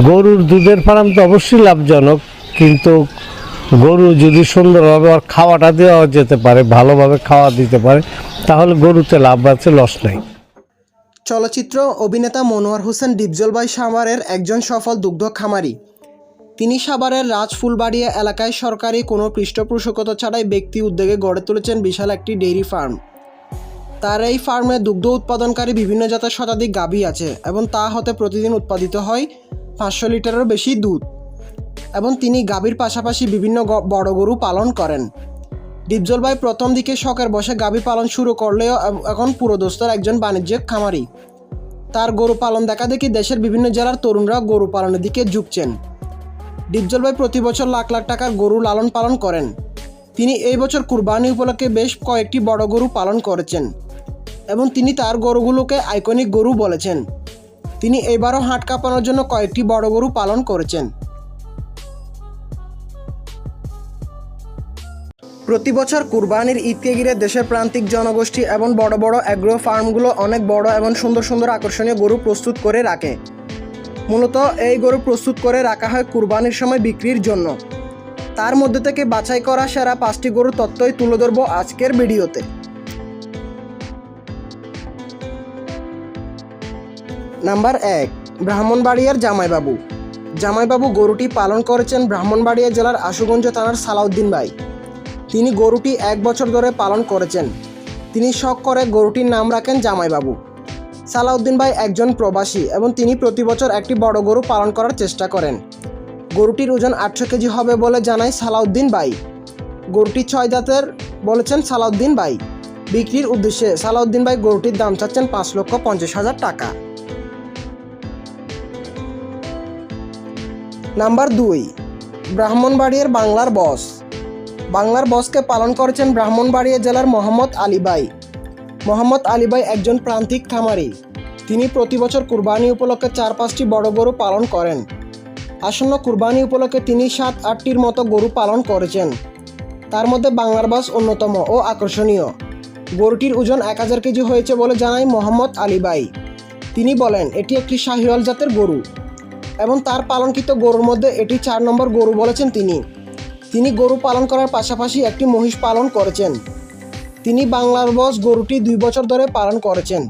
গরুর দুধের ফার্ম তো অবশ্যই লাভজনক, কিন্তু গরু যদি সুন্দরভাবে আর খাওয়াটা দেওয়া যেতে পারে, ভালোভাবে খাওয়া দিতে পারে, তাহলে গরুতে লাভ আছে, লস নাই। চলচ্চিত্র অভিনেতা মনোয়ার হোসেন ডিপজলবাই সাভারের একজন সফল দুগ্ধ খামারি। তিনি সাভারের রাজফুলবাড়িয়া এলাকায় সরকারি কোনো পৃষ্ঠপোষকতা ছাড়াই ব্যক্তি উদ্যোগে গড়ে তুলেছেন বিশাল একটি ডেইরি ফার্ম। তার এই ফার্মে দুগ্ধ উৎপাদনকারী বিভিন্ন জাতের শতাধিক গাভী আছে এবং তা হতে প্রতিদিন উৎপাদিত হয় পাঁচশো লিটারেরও বেশি দুধ। এবং তিনি গাভীর পাশাপাশি বিভিন্ন বড় গরু পালন করেন। ডিপজল ভাই প্রথম দিকে শখের বসে গাভী পালন শুরু করলেও এখন পুরোদস্তর একজন বাণিজ্যিক খামারি। তার গরু পালন দেখা দেখি দেশের বিভিন্ন জেলার তরুণরা গরু পালনের দিকে ঝুঁকছেন। ডিপজল ভাই প্রতি বছর লাখ লাখ টাকার গরু লালন পালন করেন। তিনি এই বছর কুরবানি উপলক্ষে বেশ কয়েকটি বড় গরু পালন করেছেন। এবং তিনি তার গরুগুলোকে আইকনিক গরু বলেছেন। তিনি এবারও হাট কাঁপানোর জন্য কয়েকটি বড় গরু পালন করেছেন। প্রতি বছর কুরবানির ঈদকে ঘিরে দেশের প্রান্তিক জনগোষ্ঠী এবং বড় বড় অ্যাগ্রো ফার্মগুলো অনেক বড় এবং সুন্দর সুন্দর আকর্ষণীয় গরু প্রস্তুত করে রাখে। মূলত এই গরু প্রস্তুত করে রাখা হয় কুরবানির সময় বিক্রির জন্য। তার মধ্যে থেকে বাছাই করা সেরা পাঁচটি গরুর তত্ত্বই তুলে ধরবো আজকের ভিডিওতে। নাম্বার এক, ব্রাহ্মণবাড়িয়ার জামাইবাবু। জামাইবাবু গরুটি পালন করেছেন ব্রাহ্মণবাড়িয়া জেলার আশুগঞ্জ থানার সালাউদ্দিন ভাই। তিনি গরুটি এক বছর ধরে পালন করেছেন। তিনি শখ করে গরুটির নাম রাখেন জামাইবাবু। সালাউদ্দিন ভাই একজন প্রবাসী এবং তিনি প্রতি বছর একটি বড় গরু পালন করার চেষ্টা করেন। গরুটির ওজন আটশো কেজি হবে বলে জানায় সালাউদ্দিন ভাই। গরুটি ছয় জাতের বলেছেন সালাউদ্দিন ভাই। বিক্রির উদ্দেশ্যে সালাউদ্দিন ভাই গরুটির দাম চাচ্ছেন পাঁচ লক্ষ পঞ্চাশ হাজার টাকা। নাম্বার দুই, ব্রাহ্মণবাড়িয়ার বাংলার বস। বাংলার বসকে পালন করেছেন ব্রাহ্মণবাড়িয়া জেলার মোহাম্মদ আলীবাই মোহাম্মদ আলীবাই একজন প্রান্তিক খামারি। তিনি প্রতি বছর কুরবানি উপলক্ষে চার পাঁচটি বড় গরু পালন করেন। আসন্ন কুরবানি উপলক্ষে তিনি সাত আটটির মতো গরু পালন করেছেন। তার মধ্যে বাংলার বাস অন্যতম ও আকর্ষণীয়। গরুটির ওজন এক হাজার কেজি হয়েছে বলে জানায় মোহাম্মদ আলীবাই তিনি বলেন, এটি একটি শাহিওয়াল জাতের গরু। এবং তার পালনকৃত গরুর মধ্যে এটি চার নম্বর গরু বলেছেন তিনি। তিনি গরু পালন করার পাশাপাশি একটি মহিষ পালন করেছেন। তিনি বাংলার বস গরুটি দুই বছর ধরে পালন করেছেন।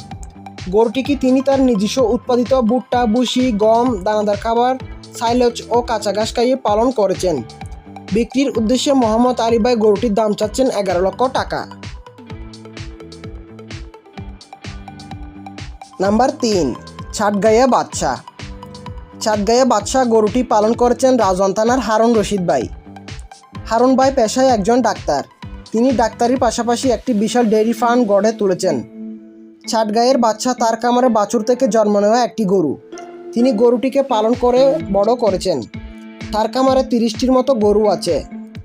গরুটিকে তিনি তার নিজস্ব উৎপাদিত ভুট্টা বুসি গম, দানাদার খাবার, সাইলেজ ও কাঁচা ঘাস খাইয়ে পালন করেছেন। বিক্রির উদ্দেশ্যে মোহাম্মদ আলিবাই গরুটির দাম চাচ্ছেন এগারো লক্ষ টাকা। নাম্বার তিন, ছাটগাইয়া বাদশাহ। চাঁদগাঁয়ে বাদশাহ গরুটি পালন করেছেন রাজন থানার হারুন রশিদ ভাই। হারুন ভাই পেশায় একজন ডাক্তার। তিনি ডাক্তারির পাশাপাশি একটি বিশাল ডেয়ারি ফার্ম গড়ে তুলেছেন। ছাটগাঁয়ের বাচ্চা তার কামারে বাছুর থেকে জন্ম নেওয়া একটি গরু। তিনি গরুটিকে পালন করে বড় করেছেন। তার কামারে তিরিশটির মতো গরু আছে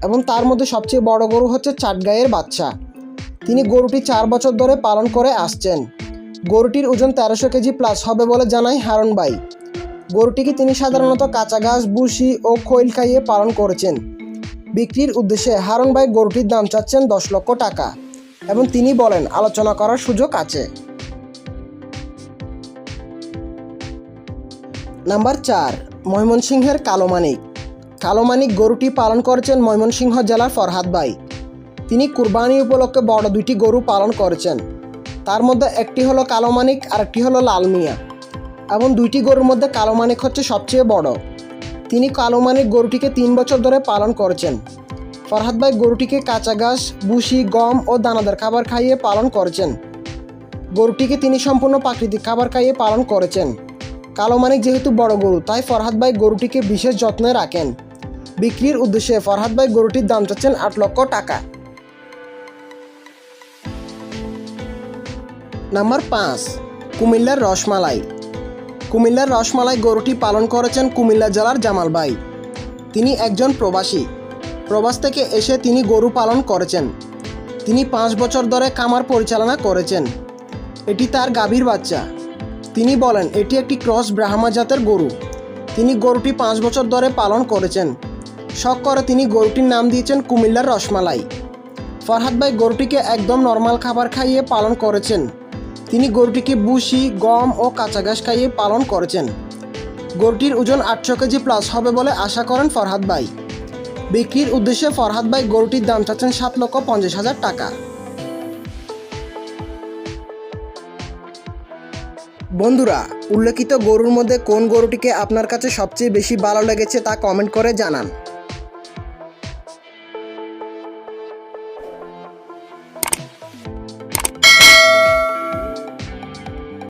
এবং তার মধ্যে সবচেয়ে বড় গরু হচ্ছে চাটগাঁয়ের বাচ্চা তিনি গরুটি চার বছর ধরে পালন করে আসছেন। গরুটির ওজন তেরোশো কেজি প্লাস হবে বলে জানায় হারুন ভাই। গরুটিকে তিনি সাধারণত কাঁচা ঘাস বুসি ও খৈল খাইয়ে পালন করেছেন। বিক্রির উদ্দেশ্যে হারুন ভাই গরুটির দাম চাচ্ছেন দশ লক্ষ টাকা এবং তিনি বলেন, আলোচনা করার সুযোগ আছে। নাম্বার চার, ময়মনসিংহের কালোমানিক। কালোমানিক গরুটি পালন করেছেন ময়মনসিংহ জেলার ফরহাদ ভাই। তিনি কুরবানি উপলক্ষে বড় দুইটি গরু পালন করেছেন। তার মধ্যে একটি হলো কালোমানিক আর একটি হলো লাল মিয়া এবং দুইটি গরুর মধ্যে কালো মানিক হচ্ছে সবচেয়ে বড়। তিনি কালো মানিক গরুটিকে তিন বছর ধরে পালন করেছেন। ফরহাদ ভাই গরুটিকে কাঁচা ঘাস বুসি গম ও দানাদার খাবার খাইয়ে পালন করেছেন। গরুটিকে তিনি সম্পূর্ণ প্রাকৃতিক খাবার খাইয়ে পালন করেছেন। কালো মানিক যেহেতু বড় গরু, তাই ফরহাদ ভাই গরুটিকে বিশেষ যত্নে রাখেন। বিক্রির উদ্দেশ্যে ফরহাদ ভাই গরুটির দাম চাচ্ছেন আট লক্ষ টাকা। নাম্বার পাঁচ, কুমিল্লার রসমালাই। কুমিল্লার রসমালাই গরুটি পালন করেছেন কুমিল্লা জেলার জামাল ভাই। তিনি একজন প্রবাসী। প্রবাস থেকে এসে তিনি গরু পালন করেছেন। তিনি পাঁচ বছর ধরে খামার পরিচালনা করেছেন। এটি তার গাভীর বাচ্চা। তিনি বলেন, এটি একটি ক্রস ব্রাহ্মা জাতের গরু। তিনি গরুটি পাঁচ বছর ধরে পালন করেছেন। শখ করে তিনি গরুটির নাম দিয়েছেন কুমিল্লার রসমালাই। ফরহাদ ভাই গরুটিকে একদম নর্মাল খাবার খাইয়ে পালন করেছেন। তিনি গরুটিকে বুসি গম ও কাঁচা ঘাস খাইয়ে পালন করেছেন। গরুটির ওজন আটশো কেজি প্লাস হবে বলে আশা করেন ফরহাদ ভাই। বিক্রির উদ্দেশ্যে ফরহাদ ভাই গরুটির দাম চাচ্ছেন সাত লক্ষ পঞ্চাশ হাজার টাকা। বন্ধুরা, উল্লেখিত গরুর মধ্যে কোন গরুটিকে আপনার কাছে সবচেয়ে বেশি ভালো লেগেছে তা কমেন্ট করে জানান।